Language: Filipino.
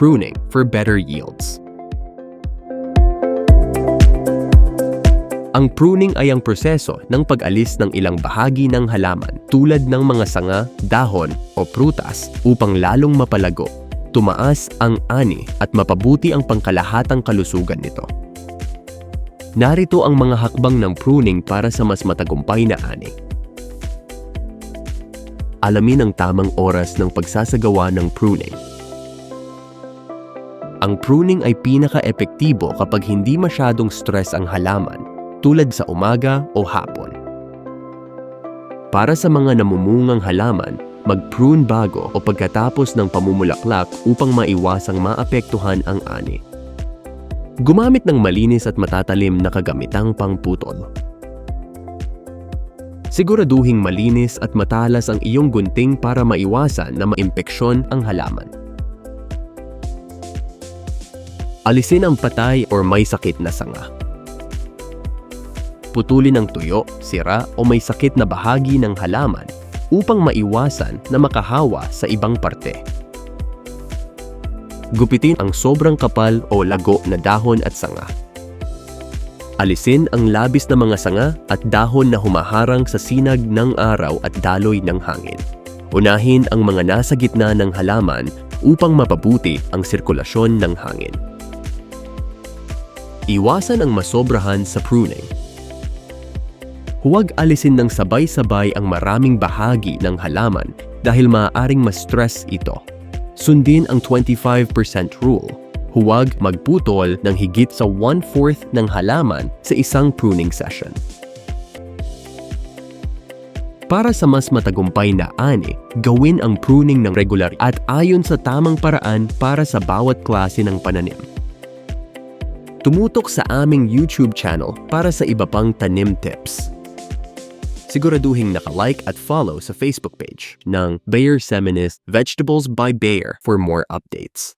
pruning for better yields. Ang pruning ay ang proseso ng pag-alis ng ilang bahagi ng halaman tulad ng mga sanga, dahon o prutas upang lalong mapalago, tumaas ang ani at mapabuti ang pangkalahatang kalusugan nito. Narito ang mga hakbang ng pruning para sa mas matagumpay na ani. Alamin ang tamang oras ng pagsasagawa ng pruning. Ang pruning ay pinaka-epektibo kapag hindi masyadong stress ang halaman tulad sa umaga o hapon. Para sa mga namumungang halaman, mag-prune bago o pagkatapos ng pamumulaklak upang maiwasang maapektuhan ang ani. Gumamit ng malinis at matatalim na kagamitang pangputol. Siguraduhing malinis at matalas ang iyong gunting para maiwasan na maimpeksyon ang halaman. Alisin ang patay or may sakit na sanga putulin ang tuyo, sira o may sakit na bahagi ng halaman upang maiwasan na makahawa sa ibang parte. Gupitin ang sobrang kapal o lago na dahon at sanga. Alisin ang labis na mga sanga at dahon na humaharang sa sinag ng araw at daloy ng hangin. Unahin ang mga nasa gitna ng halaman upang mapabuti ang sirkulasyon ng hangin. Iwasan ang masobrahan sa pruning Huwag alisin ng sabay-sabay ang maraming bahagi ng halaman dahil maaaring ma-stress ito. Sundin ang 25% rule. Huwag magputol ng higit sa 1/4 ng halaman sa isang pruning session. Para sa mas matagumpay na ani, gawin ang pruning ng regular at ayon sa tamang paraan para sa bawat klase ng pananim. Tumutok sa aming YouTube channel para sa iba pang tanim tips siguraduhing naka-like at follow sa Facebook page ng Bayer Seminist Vegetables by Bayer for more updates.